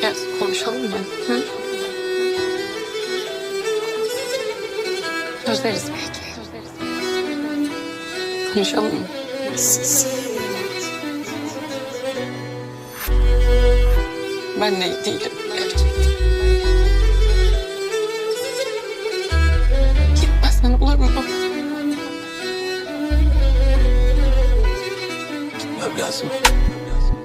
Gel konuşalım mı? Hı? Özleriz belki. Konuşalım mı? Ben de iyi değilim gerçekten. Gitmesen olur mu? Gitmem lazım.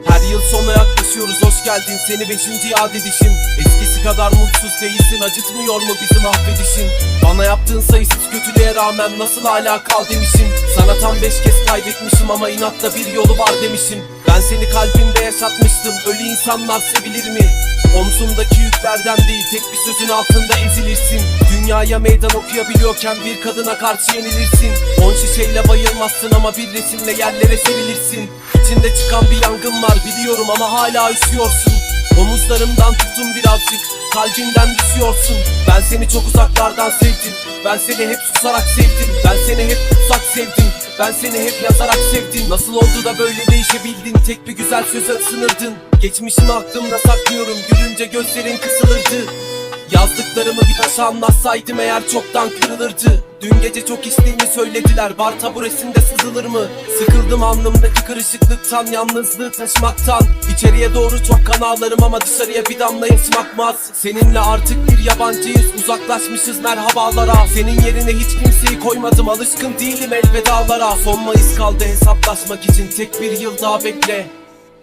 Her yıl sona yaklaşıyoruz hoş geldin. Seni beşinci yad edişim. Eskisi kadar mutsuz değilsin acıtmıyor mu bizim affedişin? Bana yaptığın sayısız kötülüğe rağmen nasıl hala kal demişim? Sana tam beş kez kaybetmişim ama inatla bir yolu var demişim. Ben seni kalbimde yaşatmıştım ölü insanlar sevilir mi? Omzumdaki yüklerden değil tek bir sözün altında ezilirsin. Dünyaya meydan okuyabiliyorken bir kadına karşı yenilirsin. On şişeyle bayılmazsın ama bir resimle yerlere serilirsin İçinde çıkan bir yangın var biliyorum ama hala üşüyorsun Omuzlarımdan tutun birazcık kalbimden düşüyorsun. Ben seni çok uzaklardan sevdim. Ben seni hep susarak sevdim. Ben seni hep uzak sevdim ben seni hep yazarak sevdim. Nasıl oldu da böyle değişebildin? Tek bir güzel söze ısınırdın Geçmişimi aklımda saklıyorum. Gülünce gözlerin kısılırdı Yazdıklarımı bir taşa anlatsaydım eğer çoktan kırılırdı. Dün gece çok içtiğimi söylediler. Bar taburesinde sızılır mı? Sıkıldım alnımdaki kırışıklıktan Yalnızlığı taşımaktan. İçeriye doğru çok kan ağlarım ama dışarıya bir damla yaşım akmaz. Seninle artık bir yabancıyız. Uzaklaşmışız merhabalara. Senin yerine hiç kimseyi koymadım. Alışkın değilim elvedalara Son Mayıs kaldı hesaplaşmak için. Tek bir yıl daha bekle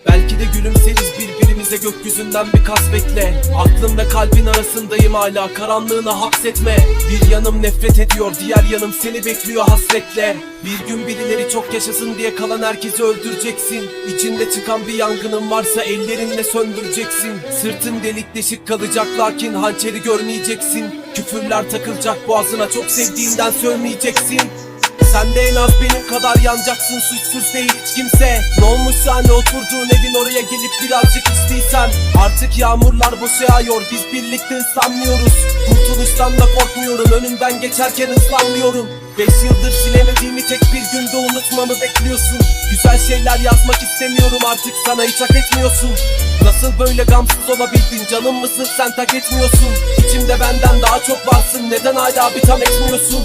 Belki de gülümseriz birbirimize gökyüzünden bir kas bekle. Aklım ve kalbin arasındayım hala karanlığına hapsetme. Bir yanım nefret ediyor diğer yanım seni bekliyor hasretle. Bir gün birileri çok yaşasın diye kalan herkesi öldüreceksin. İçinde çıkan bir yangının varsa ellerinle söndüreceksin. Sırtın delik deşik kalacak lakin hançeri görmeyeceksin. Küfürler takılacak boğazına çok sevdiğinden sövmeyeceksin sen de en az benim kadar yanacaksın suçsuz değil hiç kimse. Ne olmuş yani oturduğun evin oraya gelip birazcık içtiysen Artık yağmurlar boşa yağıyor biz birlikte ıslanmıyoruz. Kurtuluştan da korkmuyorum önümden geçerken ıslanmıyorum. Beş yıldır silemediğimi tek bir günde unutmamı bekliyorsun. Güzel şeyler yazmak istemiyorum artık sana hiç hak etmiyorsun. Nasıl böyle gamsız olabildin canım mısın? Sen tak etmiyorsun. İçimde benden daha çok varsın neden hala bir tam etmiyorsun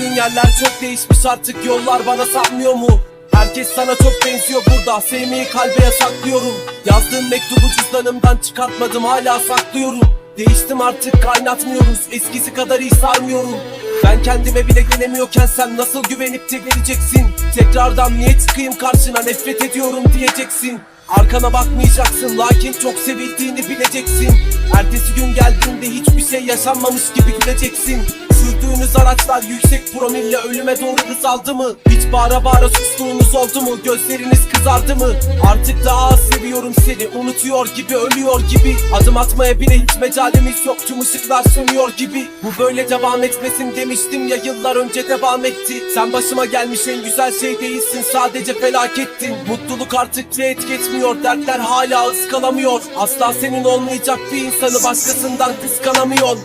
Yürüdüğün yerler çok değişmiş artık yollar bana sapmıyor mu? Herkes sana çok benziyor burada Sevmeyi kalbe yasaklıyorum. Yazdığın mektubu cüzdanımdan çıkartmadım hala saklıyorum. Değiştim artık kaynatmıyoruz Eskisi kadar iyi sarmıyorum. Ben kendime bile gelemiyorken sen nasıl güvenip de geleceksin Tekrardan niye çıkayım karşına nefret ediyorum diyeceksin. Arkana bakmayacaksın lakin çok sevildiğini bileceksin. Ertesi gün geldiğinde hiçbir şey yaşanmamış gibi güleceksin Sürdüğünüz araçlar yüksek promille ölüme doğru hız aldı mı? Hiç bağıra bağıra sustuğunuz oldu mu? Gözleriniz kızardı mı? Artık daha az seviyorum seni. Unutuyor gibi ölüyor gibi. Adım atmaya bile hiç mecalimiz yok Tüm ışıklar sönüyor gibi. Bu böyle devam etmesin demiştim ya yıllar önce devam etti. Sen başıma gelmiş en güzel şey değilsin. Sadece felakettin. Mutluluk artık teğet etmiyor. Dertler hala ıskalamıyor. Asla senin olmayacak bir insanı başkasından kıskanamıyor